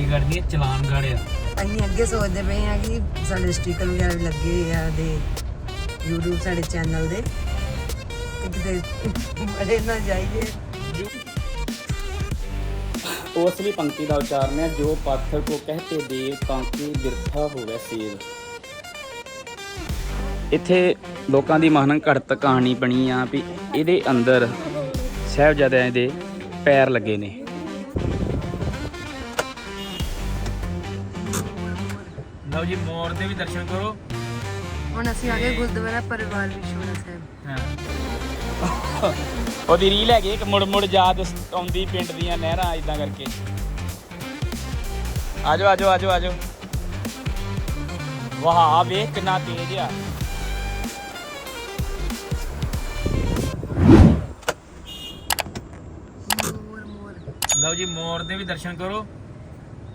ਚੰਡੀਗੜ੍ਹ ਦੀ ਚਲਾਨਗੜ੍ਹ ਆ। ਅਸੀਂ ਅੱਗੇ ਸੋਚਦੇ ਪਏ ਹਾਂ ਕਿ ਸਾਡੇ ਸਟicker ਵਗੈਰਾ ਵੀ ਲੱਗੇ ਆ ਦੇ YouTube ਸਾਡੇ ਚੈਨਲ ਦੇ। ਤੇ ਕਿਤੇ ਬੜੇ ਨਾ ਜਾਈਏ। ਉਸ ਲਈ ਪੰਕਤੀ ਦਾ ਉਚਾਰਨ ਹੈ ਜੋ ਪਾਥਰ ਕੋ ਕਹਤੇ ਦੇਵ ਤਾਂ ਕਿ ਬਿਰਥਾ ਹੋਵੇ ਸੇਵ ਇੱਥੇ ਲੋਕਾਂ ਦੀ ਮਹਾਨ ਘੜਤ ਕਹਾਣੀ ਬਣੀ ਆ ਵੀ ਇਹਦੇ ਅੰਦਰ ਸਾਹਿਬਜ਼ਾਦਿਆਂ ਦੇ ਪੈਰ ਲੱਗੇ ਨੇ। ਲਓ ਜੀ ਮੋਰ ਦੇ ਵੀ ਦਰਸ਼ਨ ਕਰੋ। ਹੁਣ ਅਸੀਂ ਆ ਗਏ ਗੁਰਦੁਆਰਾ ਪਰਿਵਾਰ ਵਿਸ਼ੋੜਾ ਸਾਹਿਬ। ਹਾਂ। ਉਹਦੀ ਰੀਲ ਹੈਗੀ ਇੱਕ ਮੁੜ ਮੁੜ ਯਾਦ ਆਉਂਦੀ ਪਿੰਡ ਦੀਆਂ ਨਹਿਰਾਂ ਇਦਾਂ ਕਰਕੇ। ਆਜੋ ਆਜੋ ਆਜੋ ਆਜੋ। ਵਾਹ ਵੇਖ ਕਿੰਨਾ ਤੇਜ਼ ਆ। ਮੋਰ ਮੋਰ। ਲਓ ਜੀ ਮੋਰ ਦੇ ਵੀ ਦਰਸ਼ਨ ਕਰੋ।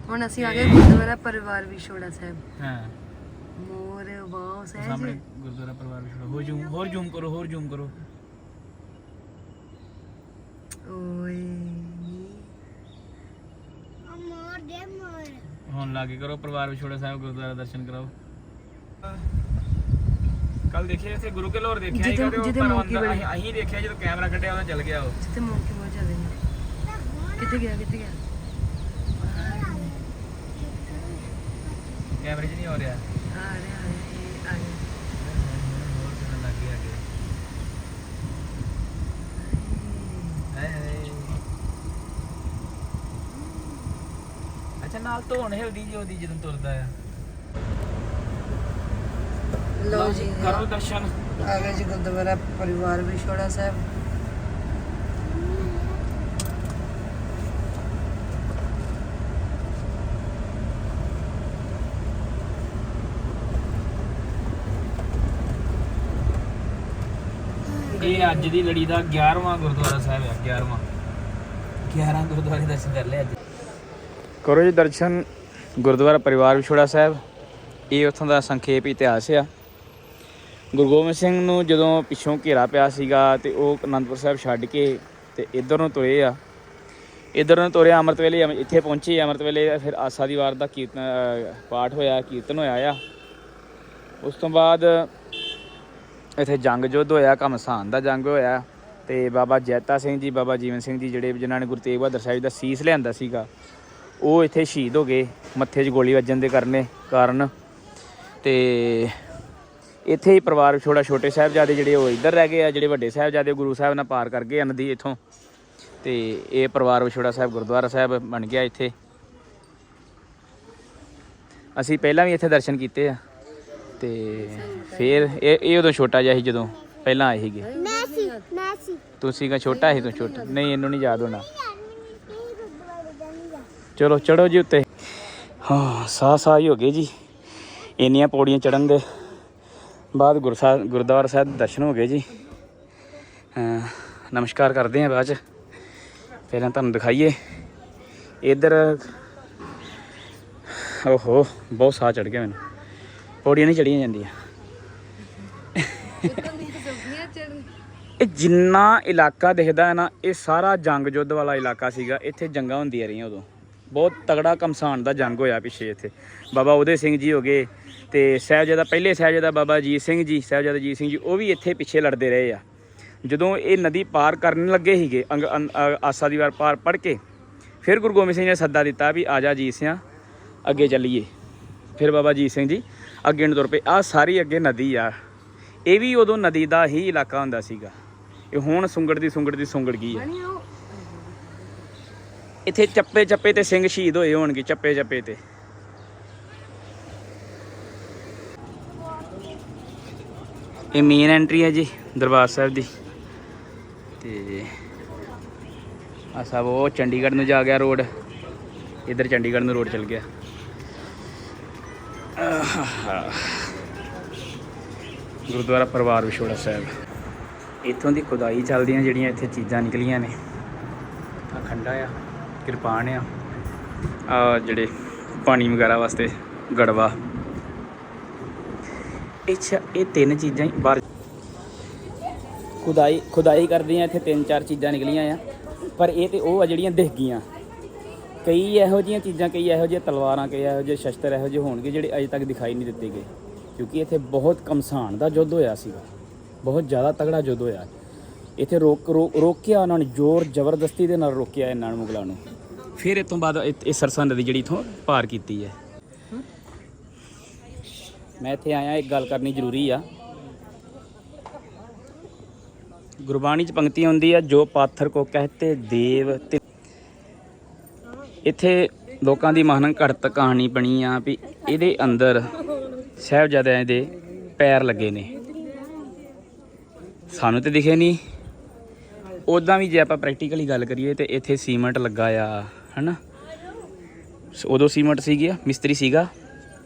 ਹੁਣ ਅਸੀਂ ਆ ਗਏ ਗੁਰਦੁਆਰਾ ਪਰਿਵਾਰ ਵਿਸ਼ੋੜਾ ਸਾਹਿਬ। ਹਾਂ। ਮੋਰ ਵਾਹ ਸਾਹਿਬ ਸਾਹਮਣੇ ਗੁਰਦੁਆਰਾ ਪਰਿਵਾਰ ਵਿਛੜਾ। ਹੋ ਜੂਮ ਹੋਰ ਜੂਮ ਕਰੋ ਹੋਰ ਜੂਮ ਕਰੋ। ਓਏ ਹੁਣ ਲਾਗੇ ਕਰੋ ਪਰਿਵਾਰ ਵਿਛੋੜਾ ਸਾਹਿਬ ਗੁਰਦੁਆਰਾ ਦਰਸ਼ਨ ਕਰਾਓ। ਕੱਲ ਦੇਖਿਆ ਇੱਥੇ ਗੁਰੂ ਕੇ ਲੋਰ ਦੇਖਿਆ ਜਿਹਦੇ- ਸੀਗਾ ਤੇ ਉਹ ਜਿਹਦੇ ਪਰ ਮੌਕੇ ਅੰਦਰ ਬੜੇ- ਅਸੀਂ- ਅਸੀਂ ਦੇਖਿਆ ਜਦੋਂ ਕੈਮਰਾ ਕੱਢਿਆ ਉਹਦਾ ਚੱਲ ਗਿਆ ਉਹ। ਜਿੱਥੇ ਮੌਕੇ ਮੋਰ ਚੱਲਦੇ ਨੇ ਕਿੱਥੇ ਗਿਆ ਕਿੱਥੇ ਗਿਆ? ਕੈਮਰੇ 'ਚ ਨਹੀਂ ਹੋ ਰਿਹਾ? ਆ ਰਿਹਾ ਇਹ ਆ ਰਿਹਾ ਹੋਰ ਕਿੰਨਾ ਲੱਗੇ ਅੱਗੇ ਹਾਏ ਹਾਏ। ਅੱਛਾ ਨਾਲ ਧੋਣ ਹਿਲਦੀ ਜੀ ਉਹਦੀ ਜਦੋਂ ਤੁਰਦਾ ਆ। ਲਓ ਜੀ ਕਰੋ ਦਰਸ਼ਨ। ਆ ਗਏ ਜੀ ਗੁਰਦੁਆਰਾ ਪਰਿਵਾਰ ਵਿਛੋੜਾ ਸਾਹਿਬ। ਇਹ ਅੱਜ ਦੀ ਲੜੀ ਦਾ 11ਵਾਂ ਗੁਰਦੁਆਰਾ ਸਾਹਿਬ ਹੈ 11ਵਾਂ 11 ਗੁਰਦੁਆਰੇ ਦਰਸ਼ਨ ਕਰ ਲਏ ਅੱਜ। ਕਰੋ ਜੀ ਦਰਸ਼ਨ, ਗੁਰਦੁਆਰਾ ਪਰਿਵਾਰ ਵਿਛੋੜਾ ਸਾਹਿਬ। ਇਹ ਉੱਥੋਂ ਦਾ ਸੰਖੇਪ ਇਤਿਹਾਸ ਆ। ਗੁਰੂ ਗੋਬਿੰਦ ਸਿੰਘ ਨੂੰ ਜਦੋਂ ਪਿੱਛੋਂ ਘੇਰਾ ਪਿਆ ਸੀਗਾ ਤੇ ਉਹ ਅਨੰਦਪੁਰ ਸਾਹਿਬ ਛੱਡ ਕੇ ਤੇ ਇੱਧਰ ਨੂੰ ਤੁਰੇ ਆ। ਇੱਧਰ ਨੂੰ ਤੁਰਿਆ ਅੰਮ੍ਰਿਤ ਵੇਲੇ ਇੱਥੇ ਪਹੁੰਚੇ ਅੰਮ੍ਰਿਤ ਵੇਲੇ, ਫਿਰ ਆਸਾ ਦੀ ਵਾਰ ਦਾ ਕੀਰਤਨ ਪਾਠ ਹੋਇਆ, ਕੀਰਤਨ ਹੋਇਆ ਆ। ਉਸ ਤੋਂ ਬਾਅਦ ਇੱਥੇ ਜੰਗ ਯੁੱਧ ਹੋਇਆ ਘਮਸਾਨ ਦਾ ਜੰਗ ਹੋਇਆ ਤੇ ਬਾਬਾ ਜੈਤਾ ਸਿੰਘ ਜੀ, ਬਾਬਾ ਜੀਵਨ ਸਿੰਘ ਜੀ ਜਿਹੜੇ ਜਿਨ੍ਹਾਂ ਨੇ ਗੁਰੂ ਤੇਗ ਬਹਾਦਰ ਸਾਹਿਬ ਦਾ ਸੀਸ ਲਿਆਂਦਾ ਸੀਗਾ, ਉਹ ਇੱਥੇ ਸ਼ਹੀਦ ਹੋ ਗਏ, ਮੱਥੇ 'ਚ ਗੋਲੀ ਵੱਜਣ ਦੇ ਕਰਨੇ ਕਾਰਨ ਤੇ ਇੱਥੇ ਹੀ ਪਰਿਵਾਰ ਵਿਛੋੜਾ ਛੋਟੇ ਸਾਹਿਬਜ਼ਾਦੇ ਜਿਹੜੇ ਉਹ ਇੱਧਰ ਰਹਿ ਗਏ ਆ, ਜਿਹੜੇ ਵੱਡੇ ਸਾਹਿਬਜ਼ਾਦੇ ਗੁਰੂ ਸਾਹਿਬ ਨਾਲ ਪਾਰ ਕਰ ਗਏ ਆ ਨਦੀ ਇੱਥੋਂ ਤੇ ਇਹ ਪਰਿਵਾਰ ਵਿਛੋੜਾ ਸਾਹਿਬ ਗੁਰਦੁਆਰਾ ਸਾਹਿਬ ਬਣ ਗਿਆ ਇੱਥੇ। ਅਸੀਂ ਪਹਿਲਾਂ ਵੀ ਇੱਥੇ ਦਰਸ਼ਨ ਕੀਤੇ ਆ। ਤੇ ਫਿਰ ਇਹ ਇਹ ਉਦੋਂ ਛੋਟਾ ਜਿਹਾ ਸੀ ਜਦੋਂ ਪਹਿਲਾਂ ਆਏ ਸੀਗੇ। Massey Massey. ਤੁਸੀਂ ਕਾ ਛੋਟਾ ਸੀ ਤੂੰ ਛੋਟਾ। ਨਹੀਂ ਇਹਨੂੰ ਨਹੀਂ ਯਾਦ ਹੋਣਾ। ਚਲੋ ਚੜੋ ਜੀ ਉੱਤੇ। ਹਾਂ ਸਾਹ ਸਾਹ ਹੀ ਹੋ ਗਏ ਜੀ। ਇੰਨੀਆਂ ਪੌੜੀਆਂ ਚੜਨ ਦੇ ਬਾਅਦ ਗੁਰਸਾ ਗੁਰਦੁਆਰਾ ਸਾਹਿਬ ਦੇ ਦਰਸ਼ਨ ਹੋ ਗਏ ਜੀ। ਹਾਂ ਨਮਸਕਾਰ ਕਰਦੇ ਹਾਂ ਬਾਅਦ ਚ। ਪਹਿਲਾਂ ਤੁਹਾਨੂੰ ਦਿਖਾਈਏ। ਇੱਧਰ ਓਹੋ ਬਹੁਤ ਸਾਹ ਚੜ ਗਿਆ ਮੈਨੂੰ। ਪੌੜੀਆਂ ਨਹੀਂ ਚੜੀਆਂ ਜਾਂਦੀਆਂ। ਇਹ ਜਿੰਨਾ ਇਲਾਕਾ ਦਿਖਦਾ ਹੈ ਨਾ, ਇਹ ਸਾਰਾ ਜੰਗ ਯੁੱਧ ਵਾਲਾ ਇਲਾਕਾ ਸੀਗਾ। ਇੱਥੇ ਜੰਗਾਂ ਹੁੰਦੀਆਂ ਰਹੀਆਂ ਉਦੋਂ। ਬਹੁਤ ਤਗੜਾ ਕਮਸਾਨ ਦਾ ਜੰਗ ਹੋਇਆ ਪਿੱਛੇ ਇੱਥੇ। ਬਾਬਾ ਉਦੇ ਸਿੰਘ ਜੀ ਹੋ ਗਏ ਤੇ ਸਾਹਿਬਜ਼ਾਦਾ, ਪਹਿਲੇ ਸਾਹਿਬਜ਼ਾਦਾ ਬਾਬਾ ਅਜੀਤ ਸਿੰਘ ਜੀ, ਸਾਹਿਬਜ਼ਾਦਾ ਅਜੀਤ ਸਿੰਘ ਜੀ, ਉਹ ਵੀ ਇੱਥੇ ਪਿੱਛੇ ਲੜਦੇ ਰਹੇ ਆ। ਜਦੋਂ ਇਹ ਨਦੀ ਪਾਰ ਕਰਨ ਲੱਗੇ ਸੀਗੇ, ਅੰਗ- ਅੰ- ਆਸਾ ਦੀ ਵਾਰ ਪਾਰ ਪੜ ਕੇ, ਫਿਰ ਗੁਰੂ ਗੋਬਿੰਦ ਸਿੰਘ ਨੇ ਸੱਦਾ ਦਿੱਤਾ ਵੀ ਆ ਜਾ ਅਜੀਤ ਅੱਗੇ ਚੱਲੀਏ। ਫਿਰ ਬਾਬਾ ਅਜੀਤ ਸਿੰਘ ਜੀ ਅੱਗੇ ਨੂੰ ਤੁਰ ਪਏ। ਆ ਸਾਰੀ ਅੱਗੇ ਨਦੀ ਆ। ਇਹ ਵੀ ਉਦੋਂ ਨਦੀ ਦਾ ਹੀ ਇਲਾਕਾ ਹੁੰਦਾ ਸੀਗਾ। ਇਹ ਹੁਣ ਸੁੰਗੜ ਦੀ ਸੁੰਗੜ ਦੀ ਸੁੰਗੜ ਗਈ ਹੈ ਇੱਥੇ ਚੱਪੇ ਚੱਪੇ ਤੇ ਸਿੰਘ ਸ਼ਹੀਦ ਹੋਏ ਹੋਣਗੇ ਚੱਪੇ ਚੱਪੇ ਤੇ। ਇਹ ਮੇਨ ਐਂਟਰੀ ਹੈ ਜੀ ਦਰਬਾਰ ਸਾਹਿਬ ਦੀ। ਤੇ ਆ ਸਭ ਉਹ ਚੰਡੀਗੜ੍ਹ ਨੂੰ ਜਾ ਗਿਆ ਰੋਡ। ਇਧਰ ਚੰਡੀਗੜ੍ਹ ਨੂੰ ਰੋਡ ਚਲ ਗਿਆ। ਗੁਰਦੁਆਰਾ ਪਰਿਵਾਰ ਵਿਛੋੜਾ ਸਾਹਿਬ। ਇੱਥੋਂ ਦੀ ਖੁਦਾਈ ਚੱਲਦੀਆਂ ਜਿਹੜੀਆਂ ਇੱਥੇ ਚੀਜ਼ਾਂ ਨਿਕਲੀਆਂ ਨੇ। ਆ ਖੰਡਾ ਆ, ਕਿਰਪਾਨ ਆ। ਆ ਜਿਹੜੇ ਪਾਣੀ ਵਗੈਰਾ ਵਾਸਤੇ ਗੜਵਾ। ਅੱਛਾ ਇਹ ਤਿੰਨ ਚੀਜ਼ਾਂ ਹੀ ਬਾਹਰ ਖੁਦਾਈ ਖੁਦਾਈ ਕਰਦੀਆਂ, ਇੱਥੇ ਤਿੰਨ ਚਾਰ ਚੀਜ਼ਾਂ ਨਿਕਲੀਆਂ ਆ। ਪਰ ਇਹ ਤੇ ਉਹ ਆ ਜਿਹੜੀਆਂ ਦਿਖ ਗਈਆਂ। ਕਈ ਇਹੋ ਜਿਹੀਆਂ ਚੀਜ਼ਾਂ, ਕਈ ਇਹੋ ਜਿਹੇ ਤਲਵਾਰਾਂ, ਕਈ ਇਹੋ ਜਿਹੇ ਸ਼ਸਤਰ ਇਹੋ ਜਿਹੇ ਹੋਣਗੇ ਜਿਹੜੇ ਅਜੇ ਤੱਕ ਦਿਖਾਈ ਨਹੀਂ ਦਿੱਤੇ ਗਏ। ਕਿਉਂਕਿ ਇੱਥੇ ਬਹੁਤ ਕਮਸਾਨ ਦਾ ਯੁੱਧ ਹੋਇਆ ਸੀਗਾ। ਬਹੁਤ ਜ਼ਿਆਦਾ ਤਗੜਾ ਯੁੱਧ ਹੋਇਆ। ਇੱਥੇ ਰੋਕ ਰੋ- ਰੋਕਿਆ ਉਹਨਾਂ ਨੂੰ, ਜ਼ੋਰ ਜ਼ਬਰਦਸਤੀ ਦੇ ਨਾਲ ਰੋਕਿਆ ਇਹਨਾਂ ਨੂੰ ਮੁਗਲਾਂ ਨੂੰ। ਫਿਰ ਇਹ ਤੋਂ ਬਾਅਦ ਇਹ ਇਹ ਸਰਸਾ ਨਦੀ ਜਿਹੜੀ ਇਥੋਂ ਪਾਰ ਕੀਤੀ ਹੈ। ਮੈਂ ਇੱਥੇ ਆਇਆ, ਇੱਕ ਗੱਲ ਕਰਨੀ ਜ਼ਰੂਰੀ ਆ। ਗੁਰਬਾਣੀ ਚ ਪੰਕਤੀ ਹੁੰਦੀ ਆ, ਜੋ ਪਾਥਰ ਕੋ ਕਹਤੇ ਦੇਵ ਤੇ ਇੱਥੇ ਲੋਕਾਂ ਦੀ ਮਹਾਨ ਘੜਤ ਕਹਾਣੀ ਬਣੀ ਆ ਵੀ ਇਹਦੇ ਅੰਦਰ ਸਾਹਿਬਜ਼ਾਦਿਆਂ ਦੇ ਪੈਰ ਲੱਗੇ ਨੇ। ਸਾਨੂੰ ਤੇ ਦਿਖੇ ਨਹੀਂ ਉਦਾਂ ਵੀ ਜੇ ਆਪਾਂ ਪ੍ਰੈਕਟੀਕਲੀ ਗੱਲ ਕਰੀਏ ਤੇ ਇੱਥੇ ਸੀਮੈਂਟ ਲੱਗਾ ਆ, ਹਨਾ? ਸ- ਉਦੋਂ ਸੀਮੈਂਟ ਸੀਗੀ ਆ, ਮਿਸਤਰੀ ਸੀਗਾ।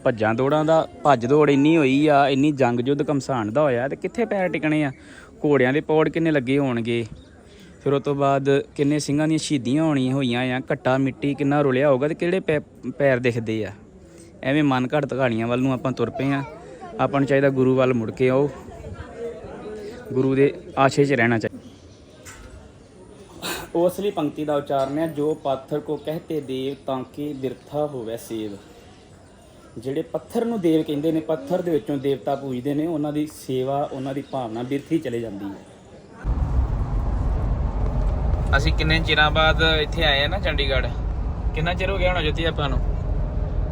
ਭੱਜਾਂ ਦੌੜਾਂ ਦਾ, ਭੱਜ ਦੌੜ ਇੰਨੀ ਹੋਈ ਆ, ਇੰਨੀ ਜੰਗ ਜੁੱਧ ਕਮਸਾਨ ਦਾ ਹੋਇਆ ਤੇ ਕਿੱਥੇ ਪੈਰ ਟਿਕਣੇ ਆ? ਘੋੜਿਆਂ ਦੇ ਪੌੜ ਕਿੰਨੇ ਲੱਗੇ ਹੋਣਗੇ? ਫਿਰ ਉਸ ਤੋਂ ਬਾਅਦ ਕਿੰਨੇ ਸਿੰਘਾਂ ਦੀਆਂ ਸ਼ਹੀਦੀਆਂ ਹੋਣੀਆਂ ਹੋਈਆਂ ਆ, ਘੱਟਾ ਮਿੱਟੀ ਕਿੰਨਾ ਰੁਲਿਆ ਹੋਊਗਾ ਤੇ ਕਿਹੜੇ ਪੈ- ਪੈਰ ਦਿਖਦੇ ਆ? ਐਵੇਂ ਮਨ ਘੜਤ ਕਹਾਣੀਆਂ ਵੱਲ ਨੂੰ ਆਪਾਂ ਤੁਰ ਪਏ ਆ। ਆਪਾਂ ਨੂੰ ਚਾਹੀਦਾ ਗੁਰੂ ਵੱਲ ਮੁੜ ਕੇ ਆਓ। ਗੁਰੂ ਦੇ ਆਸ਼ੇ 'ਚ ਰਹਿਣਾ ਚਾਹੀਦਾ ਉਸ ਲਈ ਪੰਕਤੀ ਦਾ ਉਚਾਰਨ ਹੈ, ਜੋ ਪਾਥਰ ਕੋ ਕਹਤੇ ਦੇਵ ਤਾਂ ਕਿ ਬਿਰਥਾ ਹੋਵੇ ਸੇਵ। ਜਿਹੜੇ ਪੱਥਰ ਨੂੰ ਦੇਵ ਕਹਿੰਦੇ ਨੇ, ਪੱਥਰ ਦੇ ਵਿੱਚੋਂ ਦੇਵਤਾ ਪੂਜਦੇ ਨੇ, ਉਹਨਾਂ ਦੀ ਸੇਵਾ, ਉਹਨਾਂ ਦੀ ਭਾਵਨਾ ਬਿਰਥੀ ਚਲੇ ਜਾਂਦੀ ਹੈ। ਅਸੀਂ ਕਿੰਨੇ ਚਿਰਾਂ ਬਾਅਦ ਇੱਥੇ ਆਏ ਆ ਨਾ ਚੰਡੀਗੜ੍ਹ? ਕਿੰਨਾ ਚਿਰ ਹੋ ਗਿਆ ਹੋਣਾ ਜੋਤੀ ਆਪਾਂ ਨੂੰ?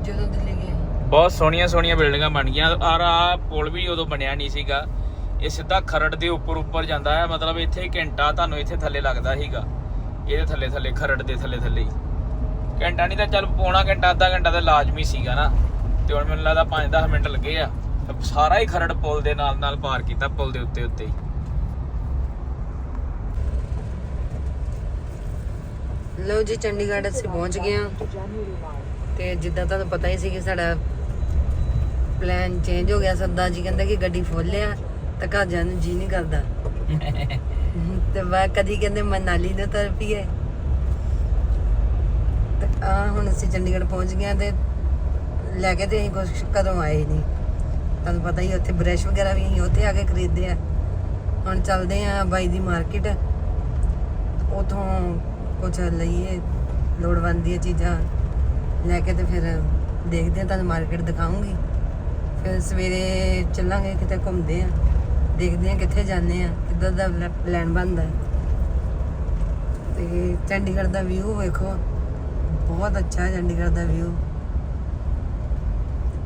ਜਦੋਂ ਦਿੱਲੀ ਗਏ। ਬਹੁਤ ਸੋਹਣੀਆਂ ਸੋਹਣੀਆਂ ਬਿਲਡਿੰਗਾਂ ਬਣ ਗਈਆਂ। ਔਰ ਆ ਪੁਲ ਵੀ ਉਦੋਂ ਬਣਿਆ ਨਹੀਂ ਸੀਗਾ। ਇਹ ਸਿੱਧਾ ਖਰੜ ਦੇ ਉੱਪਰ ਉੱਪਰ ਜਾਂਦਾ ਹੈ। ਮਤਲਬ ਇੱਥੇ ਘੰਟਾ ਤੁਹਾਨੂੰ ਇੱਥੇ ਥੱਲੇ ਲੱਗਦਾ ਸੀਗਾ। ਇਹਦੇ ਥੱਲੇ ਥੱਲੇ ਖਰੜ ਦੇ ਥੱਲੇ ਥੱਲੇ ਘੰਟਾ ਨਹੀਂ ਤਾਂ ਚੱਲ ਪੌਣਾ ਘੰਟਾ ਅੱਧਾ ਘੰਟਾ ਤਾਂ ਲਾਜ਼ਮੀ ਸੀਗਾ ਨਾ। ਤੇ ਹੁਣ ਮੈਨੂੰ ਲੱਗਦਾ 5-10 ਮਿੰਟ ਲੱਗੇ ਆ। ਸਾਰਾ ਹੀ ਖਰੜ ਪੁਲ ਦੇ ਨਾਲ ਨਾਲ ਪਾਰ ਕੀਤਾ ਪੁਲ ਦੇ ਉੱਤੇ ਉੱਤੇ ਹੀ। ਲਓ ਜੀ ਚੰਡੀਗੜ੍ਹ ਅਸੀਂ ਪਹੁੰਚ ਗਏ ਹਾਂ। ਤੇ ਜਿੱਦਾਂ ਤੁਹਾਨੂੰ ਪਤਾ ਹੀ ਸੀ ਕਿ ਸਾਡਾ ਪਲਾਨ ਚੇਂਜ ਹੋ ਗਿਆ ਸੱਦਾ ਜੀ ਕਹਿੰਦਾ ਕਿ ਗੱਡੀ ਫੁੱਲ ਆ ਤਾਂ ਘਰ ਜਾਣ ਨੂੰ ਜੀ ਨਹੀਂ ਕਰਦਾ। ਤੇ ਵਾ ਕਦੀ ਕਹਿੰਦੇ ਮਨਾਲੀ ਨੂੰ ਤੁਰ ਪਈਏ ਤੇ ਆ ਹੁਣ ਅਸੀਂ ਚੰਡੀਗੜ੍ਹ ਪਹੁੰਚ ਗਏ ਤੇ ਲੈ ਕੇ ਤੇ ਅਸੀਂ ਕੁਛ ਕਦੋਂ ਆਏ ਨਹੀਂ। ਤੁਹਾਨੂੰ ਪਤਾ ਹੀ ਉੱਥੇ ਬ੍ਰਸ਼ ਵਗੈਰਾ ਵੀ ਅਸੀਂ ਉੱਥੇ ਆ ਕੇ ਖਰੀਦਦੇ ਆ। ਹੁਣ ਚੱਲਦੇ ਆ ਬਾਈ ਦੀ ਮਾਰਕੀਟ ਉਥੋਂ ਕੁਝ ਲਈਏ ਲੋੜਵੰਦ ਦੀਆਂ ਚੀਜ਼ਾਂ ਲੈ ਕੇ ਤੇ ਫਿਰ ਦੇਖਦੇ ਆ ਤੁਹਾਨੂੰ ਮਾਰਕੀਟ ਦਿਖਾਉਂਗੀ। ਫਿਰ ਸਵੇਰੇ ਚੱਲਾਂਗੇ ਕਿਤੇ ਘੁੰਮਦੇ ਆ ਦੇਖਦੇ ਆ ਕਿੱਥੇ ਜਾਂਦੇ ਆ ਕਿੱਦਾਂ ਦਾ ਪਲਾਨ ਬਣਦਾ ਹੈ। ਤੇ ਚੰਡੀਗੜ੍ਹ ਦਾ ਵਿਊ ਵੇਖੋ ਬਹੁਤ ਅੱਛਾ ਹੈ ਚੰਡੀਗੜ੍ਹ ਦਾ ਵਿਊ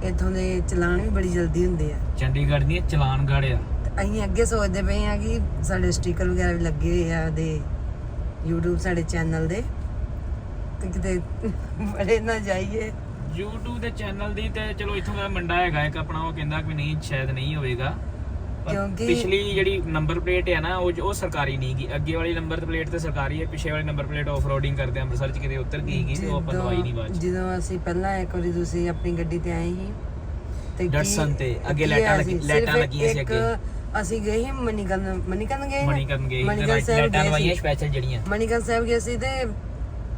ਇੱਥੋਂ ਦੇ ਚਲਾਨ ਵੀ ਬੜੀ ਜਲਦੀ ਹੁੰਦੇ ਆ। ਚੰਡੀਗੜ੍ਹ ਦੀ ਚਲਾਨ ਗਾੜਿਆ ਅਸੀਂ ਅੱਗੇ ਸੋਚਦੇ ਪਏ ਆ ਕਿ ਸਾਡੇ ਸਟicker ਵਗੈਰਾ ਵੀ ਲੱਗੇ ਹੋਏ ਆ ਦੇ YouTube ਸਾਡੇ ਚੈਨਲ ਦੇ। ਤੇ ਕਿਤੇ ਬੜੇ ਨਾ ਜਾਈਏ। YouTube ਦੇ ਚੈਨਲ ਦੀ ਤੇ ਚਲੋ ਇੱਥੋਂ ਦਾ ਮੁੰਡਾ ਹੈਗਾ ਇੱਕ ਆਪਣਾ ਉਹ ਕਹਿੰਦਾ ਕਿ ਨਹੀਂ ਸ਼ਾਇਦ ਨਹੀਂ ਹੋਵੇਗਾ। ਪਰ ਕਿਉਂਕਿ- ਪਿਛਲੀ ਜਿਹੜੀ ਨੰਬਰ ਪਲੇਟ ਹੈ ਨਾ ਉਹ ਉਹ ਸਰਕਾਰੀ ਨਹੀਂ ਗੀ। ਅੱਗੇ ਵਾਲੀ ਨੰਬਰ ਪਲੇਟ ਤੇ ਸਰਕਾਰੀ ਹੈ ਪਿਛੇ ਵਾਲੀ ਨੰਬਰ ਪਲੇਟ ਆਫ ਰੋਡਿੰਗ ਕਰਦੇ ਅੰਮ੍ਰਿਤਸਰ ਚ ਕਿਤੇ ਉੱਤਰ ਗਈ ਗਈ ਤੇ ਉਹ ਆਪਾਂ ਦਵਾਈ ਨਹੀਂ ਬਾਅਦ ਚ। ਜਦੋਂ ਅਸੀਂ ਪਹਿਲਾਂ ਇੱਕ ਵਾਰੀ ਤੁਸੀਂ ਆਪਣੀ ਗੱਡੀ ਤੇ ਆਏ ਸੀ ਤੇ ਕੀ- ਡਟਸਨ ਤੇ, ਅੱਗੇ ਕੀ ਲਾਈਟਾਂ ਹੋਇਆ ਲੱਗੀ- ਸੀ? ਲਾਈਟਾਂ ਸਿਰਫ ਲੱਗੀਆਂ ਸੀ ਇੱਕ ਅੱਗੇ। ਅਸੀਂ ਗਏ ਸੀ ਮਨੀਕਰਨ ਮਨੀਕਰਨ ਗਏ ਮਣੀ ਕਰਨ ਗਏ ਮਨੀਕਰਨ ਸਾਹਿਬ ਲਾਈਟਾਂ ਗਏ ਲਵਾਈਆਂ ਸਪੈਸ਼ਲ ਜਿਹੜੀਆਂ। ਮਨੀਕਰਨ ਸਾਹਿਬ ਗਏ ਸੀ ਤੇ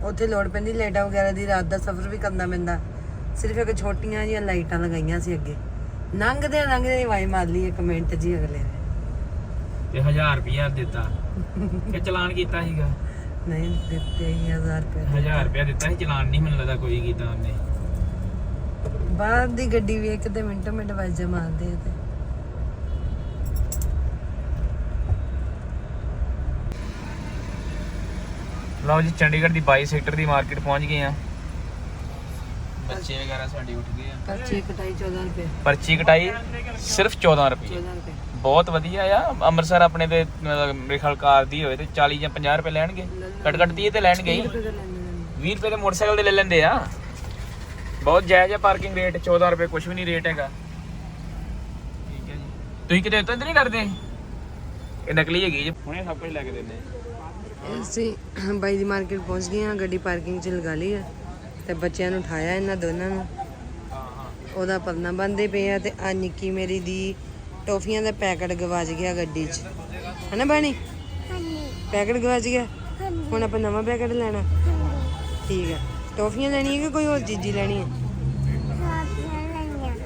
ਉੱਥੇ ਲੋੜ ਪੈਂਦੀ ਲਾਈਟਾਂ ਵਗੈਰਾ ਦੀ ਰਾਤ ਦਾ ਸਫ਼ਰ ਵੀ ਕਰਨਾ ਪੈਂਦਾ। ਸਿਰਫ ਇੱਕ ਛੋਟੀਆਂ ਜਿਹੀਆਂ ਲਾਈਟਾਂ ਲਗਾਈਆਂ ਸੀ ਅੱਗੇ। ਲੰਘਦੇ ਲੰਘਦੇ ਵਾਈ ਮਾਰ ਲਈ ਇੱਕ ਮਿੰਟ ਜੀ ਅਗਲੇ ਨੇ। ਤੇ 1000 ਰੁਪਇਆ ਦਿੱਤਾ। ਕਿ ਚਲਾਨ ਕੀਤਾ ਸੀਗਾ। ਨਹੀਂ ਦਿੱਤੇ ਹੀ 1000 ਰੁਪਏ। 1000 ਰੁਪਇਆ ਦਿੱਤਾ ਸੀ ਚਲਾਨ ਨਹੀਂ ਮੈਨੂੰ ਲੱਗਦਾ ਕੋਈ ਕੀਤਾ ਉਹਨੇ। ਬਾਹਰ ਦੀ ਗੱਡੀ ਵੇਖ ਕੇ ਮਿੰਟੋ ਮਿੰਟ ਵਾਜਾ ਮਾਰਦੇ ਤੇ। ਲਓ ਜੀ ਚੰਡੀਗੜ੍ਹ ਦੀ 22 ਸੈਕਟਰ ਦੀ ਮਾਰਕੀਟ ਪਹੁੰਚ ਗਏ ਆ। ਬੱਚੇ ਵਗੈਰਾ ਸਾਡੇ ਉੱਠ ਗਏ ਆ। ਪਰਚੀ ਕਟਾਈ 14 ਰੁਪਏ। ਪਰਚੀ ਕਟਾਈ ਸਿਰਫ 14 ਰੁਪਏ। 14 ਰੁਪਏ। ਬਹੁਤ ਵਧੀਆ ਆ। ਅੰਮ੍ਰਿਤਸਰ ਆਪਣੇ ਤੇ ਮਤਲਬ ਮੇਰੇ ਖਿਆਲ ਕਾਰ ਦੀ ਹੋਵੇ ਤੇ 40 ਜਾਂ 50 ਰੁਪਏ ਲੈਣਗੇ। ਕੱਟ ਕੱਟ 30 ਤੇ ਲੈਣਗੇ ਹੀ। ਰੁਪਏ ਦਾ ਲੈਂਦੇ ਨੇ 20 ਰੁਪਏ ਦੇ ਮੋਟਰਸਾਈਕਲ ਦੇ ਲੈ ਲੈਂਦੇ ਆ। ਬਹੁਤ ਜਾਇਜ਼ ਹੈ ਪਾਰਕਿੰਗ ਰੇਟ 14 ਰੁਪਏ ਕੁਝ ਵੀ ਨਹੀਂ ਰੇਟ ਹੈਗਾ। ਠੀਕ ਹੈ ਜੀ। ਤੁਸੀਂ ਕਿਤੇ ਉੱਤੇ ਨਹੀਂ ਕਰਦੇ? ਇਹ ਨਕਲੀ ਹੈਗੀ ਜੀ। ਹੁਣੇ ਸਭ ਕੁਝ ਲੈ ਕੇ ਦਿੰਦੇ ਅਸੀਂ ਬਾਈ ਦੀ ਮਾਰਕੀਟ ਪਹੁੰਚ ਗਏ ਹਾਂ ਗੱਡੀ ਪਾਰਕਿੰਗ 'ਚ ਲਗਾ ਲਈ ਹੈ ਤੇ ਬੱਚਿਆਂ ਨੂੰ ਉਠਾਇਆ ਇਹਨਾਂ ਦੋਨਾਂ ਨੂੰ। ਉਹਦਾ ਪਰਨਾ ਬੰਦੇ ਪਏ ਆ ਤੇ ਆ ਨਿੱਕੀ ਮੇਰੀ ਦੀ ਟੋਫੀਆਂ ਦਾ ਪੈਕਟ ਗਵਾਚ ਗਿਆ ਗੱਡੀ 'ਚ। ਹਨਾ ਬਾਣੀ? ਪੈਕਟ ਗਵਾਚ ਗਿਆ? ਹੁਣ ਆਪਾਂ ਨਵਾਂ ਪੈਕਟ ਲੈਣਾ। ਠੀਕ ਹੈ ਟੋਫੀਆਂ ਲੈਣੀਆਂ ਕਿ ਕੋਈ ਹੋਰ ਚੀਜ਼ੀ ਲੈਣੀ ਹੈ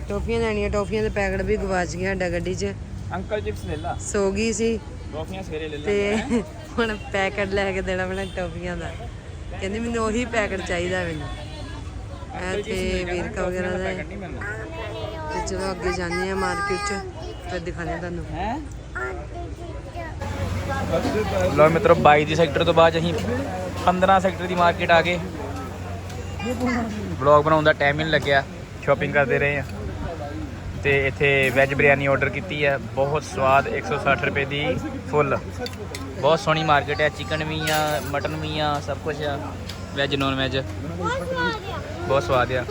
ਟੋਫੀਆਂ ਲੈਣੀਆਂ। ਟੋਫੀਆਂ ਦੇ ਪੈਕਟ ਵੀ ਗਵਾਚ ਗਿਆ ਸਾਡਾ ਗੱਡੀ 'ਚ। ਅੰਕਲ ਚਿਪਸ ਲੈ ਲਾ ਸੋ ਗਈ ਸੀ। ਟੋਫੀਆਂ ਸਵੇਰੇ ਲੈ ਲੈ ਤੇ ਹੁਣ ਪੈਕਟ ਲੈ ਕੇ ਦੇਣਾ ਪੈਣਾ ਟੋਫੀਆਂ ਦਾ। ਕਹਿੰਦੀ ਮੈਨੂੰ ਉਹੀ ਪੈਕਟ ਚਾਹੀਦਾ ਮੈਨੂੰ। ਇਹ ਤੇ ਵੇਰਕਾ ਵਗੈਰਾ ਦਾ ਹੈ। ਤੇ ਚਲੋ ਅੱਗੇ ਜਾਂਦੇ ਆ ਮਾਰਕੀਟ ਚ ਫਿਰ ਦਿਖਾਣੇ ਤੁਹਾਨੂੰ। ਹੈ? ਲੋ ਮਿੱਤਰੋ 22 ਦੀ ਸੈਕਟਰ ਤੋਂ ਬਾਅਦ ਅਸੀਂ 15 ਸੈਕਟਰ ਦੀ ਮਾਰਕੀਟ ਆ ਗਏ। ਵਲੌਗ ਬਣਾਉਣ ਦਾ ਟਾਈਮ ਹੀ ਨਹੀਂ ਲੱਗਿਆ ਸ਼ਾਪਿੰਗ ਕਰਦੇ ਰਹੇ ਆ ਤੇ ਇੱਥੇ ਵੈਜ ਬਿਰਿਆਨੀ ਆਰਡਰ ਕੀਤੀ ਹੈ। ਬਹੁਤ ਸਵਾਦ 160 ਰੁਪਏ ਦੀ ਫੁੱਲ ਬਹੁਤ ਸੋਹਣੀ ਮਾਰਕੀਟ ਹੈ। ਚਿਕਨ ਵੀ ਆ ਮਟਨ ਵੀ ਆ, ਸਭ ਕੁਝ ਆ। ਵੈਜ ਨੌਨ ਵੈਜ ਬਹੁਤ ਸਵਾਦ ਆ।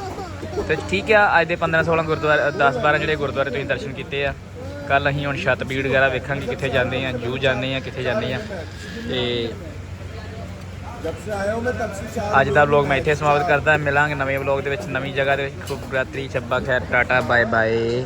ਤੇ ਠੀਕ ਆ, ਅੱਜ ਦੇ 15 16 ਗੁਰਦੁਆਰੇ 10 12 ਜਿਹੜੇ ਗੁਰਦੁਆਰੇ ਤੁਸੀਂ ਦਰਸ਼ਨ ਕੀਤੇ ਆ। ਕੱਲ ਅਸੀਂ ਹੁਣ ਛਤਬੀੜ ਵਗੈਰਾ ਵੇਖਾਂਗੇ ਕਿੱਥੇ ਜਾਂਦੇ ਆ, ਜੂ ਜਾਂਦੇ ਆ, ਕਿੱਥੇ ਜਾਂਦੇ ਆ। ਤੇ ਅੱਜ ਦਾ ਵਲੌਗ ਮੈਂ ਇੱਥੇ ਸਮਾਪਤ ਕਰਦਾ ਮਿਲਾਂਗੇ ਨਵੇਂ ਵਲੌਗ ਦੇ ਵਿੱਚ। ਨਵੀਂ ਜਗ੍ਹਾ ਦੇ ਵਿੱਚ। ਖੂਬ ਰਾਤਰੀ ਛੱਬਾ ਖੈਰ ਟਾਟਾ ਬਾਏ ਬਾਏ